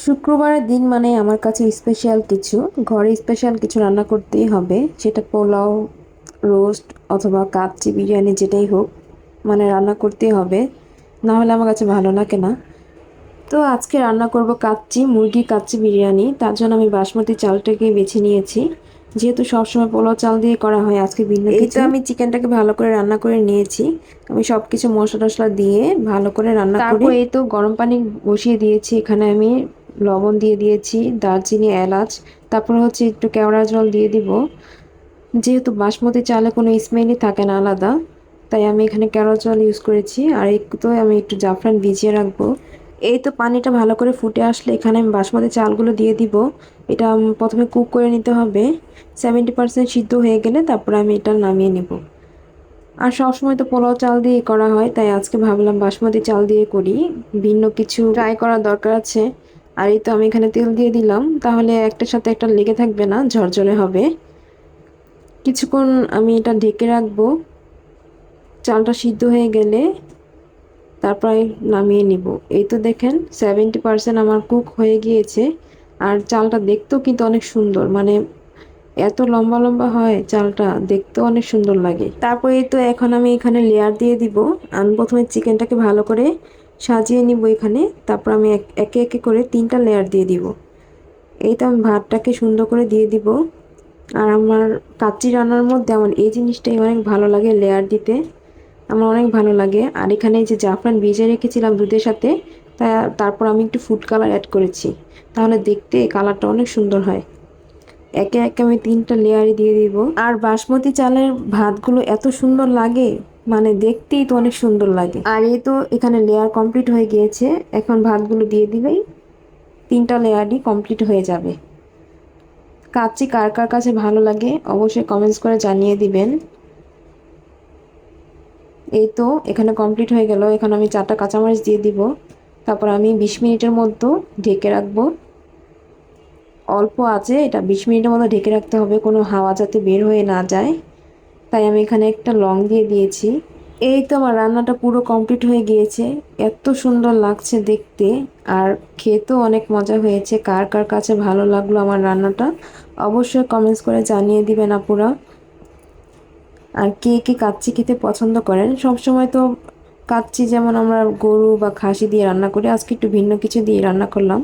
শুক্রবারের দিন মানে আমার কাছে স্পেশাল কিছু। ঘরে স্পেশাল কিছু রান্না করতেই হবে। সেটা পোলাও রোস্ট অথবা কাচ্চি বিরিয়ানি যেটাই হোক মানে রান্না করতেই হবে। না হলে আমার কাছে ভালো লাগে না। তো আজকে রান্না করব কাচ্চি মুরগি কাচ্চি বিরিয়ানি। তার জন্য আমি বাসমতি চালটাকে বেছে নিয়েছি। যেহেতু সবসময় পোলাও চাল দিয়ে করা হয় আজকে ভিন্ন কিছু। আমি চিকেনটাকে ভালো করে রান্না করে নিয়েছি। আমি সব কিছু মশলা টশলা দিয়ে ভালো করে রান্না করি। এই তো গরম পানি বসিয়ে দিয়েছি। এখানে আমি লবণ দিয়ে দিয়েছি, দারচিনি, এলাচ, তারপর হচ্ছে একটু কেওড়া জল দিয়ে দিব। যেহেতু বাসমতি চালে কোনো স্মেলই থাকে না আলাদা, তাই আমি এখানে কেওড়া জল ইউজ করেছি। আর একটু আমি একটু জাফরান ভিজিয়ে রাখব। এই তো পানিটা ভালো করে ফুটে আসলে এখানে আমি বাসমতি চালগুলো দিয়ে দিব। এটা প্রথমে কুক করে নিতে হবে। সেভেন্টি পার্সেন্ট সিদ্ধ হয়ে গেলে তারপরে আমি এটা নামিয়ে নেব। আর সবসময় তো পোলাও চাল দিয়ে করা হয়, তাই আজকে ভাবলাম বাসমতি চাল দিয়ে করি। ভিন্ন কিছু ট্রাই করার দরকার আছে। আর এই তো আমি এখানে তেল দিয়ে দিলাম। তাহলে একটার সাথে একটা লেগে থাকবে না, ঝরঝরে হবে। কিছুক্ষণ আমি এটা ঢেকে রাখব। চালটা সিদ্ধ হয়ে গেলে তারপর নামিয়ে নিব। এই তো দেখেন সেভেন্টি পারসেন্ট আমার কুক হয়ে গিয়েছে। আর চালটা দেখতেও কিন্তু অনেক সুন্দর। মানে এত লম্বা লম্বা হয় চালটা, দেখতেও অনেক সুন্দর লাগে। তারপরে তো এখন আমি এখানে লেয়ার দিয়ে দিব। আমি প্রথমে চিকেনটাকে ভালো করে সাজিয়ে নিব এখানে। তারপর আমি একে একে করে তিনটা লেয়ার দিয়ে দিব। এই তো আমি ভাতটাকে সুন্দর করে দিয়ে দিব। আর আমার কাচ্চি রান্নার মধ্যে আমার এই জিনিসটাই অনেক ভালো লাগে লেয়ার দিতে। আমার অনেক ভালো লাগে। আর এখানে যে জাফরান ভিজে রেখেছিলাম দুধের সাথে, তা, তারপর আমি একটু ফুড কালার অ্যাড করেছি। তাহলে দেখতে কালারটা অনেক সুন্দর হয়। একে একে আমি তিনটা লেয়ারই দিয়ে দিব। আর বাসমতি চালের ভাতগুলো এত সুন্দর লাগে। মানে দেখতেই তো অনেক সুন্দর লাগে। আর এই তো এখানে লেয়ার কমপ্লিট হয়ে গিয়েছে। এখন ভাতগুলো দিয়ে দিবেই তিনটা লেয়ারই কমপ্লিট হয়ে যাবে। কাচ্চি কার কার কাছে ভালো লাগে অবশ্যই কমেন্টস করে জানিয়ে দিবেন। এই তো এখানে কমপ্লিট হয়ে গেল। এখানে আমি চারটা কাঁচামরিচ দিয়ে দিব। তারপর আমি বিশ মিনিটের মধ্যে ঢেকে রাখব। অল্প আছে, এটা বিশ মিনিটের মতো ঢেকে রাখতে হবে। কোনো হাওয়া যাতে বের হয়ে না যায়। তাই আমি এখানে একটা লং দিয়ে দিয়েছি। এই তো আমার রান্নাটা পুরো কমপ্লিট হয়ে গিয়েছে। এত সুন্দর লাগছে দেখতে। আর খেতেও অনেক মজা হয়েছে। কার কার কাছে ভালো লাগল আমার রান্নাটা, অবশ্যই কমেন্টস করে জানিয়ে দিবেন আপুরা। আর কে কে কাচ্চি খেতে পছন্দ করেন? সবসময় তো কাচ্চি যেমন আমরা গরু বা খাসি দিয়ে রান্না করি, আজকে একটু ভিন্ন কিছু দিয়ে রান্না করলাম।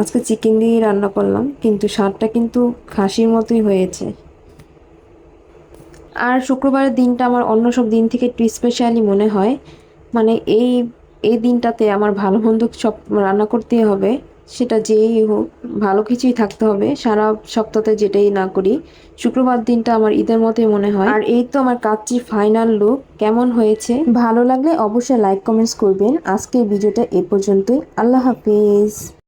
আজকে চিকেন দিয়েই রান্না করলাম, কিন্তু স্বাদটা কিন্তু খাসির মতোই হয়েছে। আর শুক্রবারের দিনটা আমার অন্য সব দিন থেকে একটু স্পেশালি মনে হয়। মানে এই এই দিনটাতে আমার ভালো মন্দ সব রান্না করতেই হবে, সেটা যেই হোক, ভালো কিছুই থাকতে হবে, সারা সপ্তাহে যেটাই না করি। শুক্রবার দিনটা আমার ঈদের মতোই মনে হয়। আর এই তো আমার কাচ্চি ফাইনাল লুক কেমন হয়েছে? ভালো লাগলে অবশ্যই লাইক কমেন্টস করবেন। আজকের ভিডিওটা এ পর্যন্তই। আল্লাহ হাফিজ।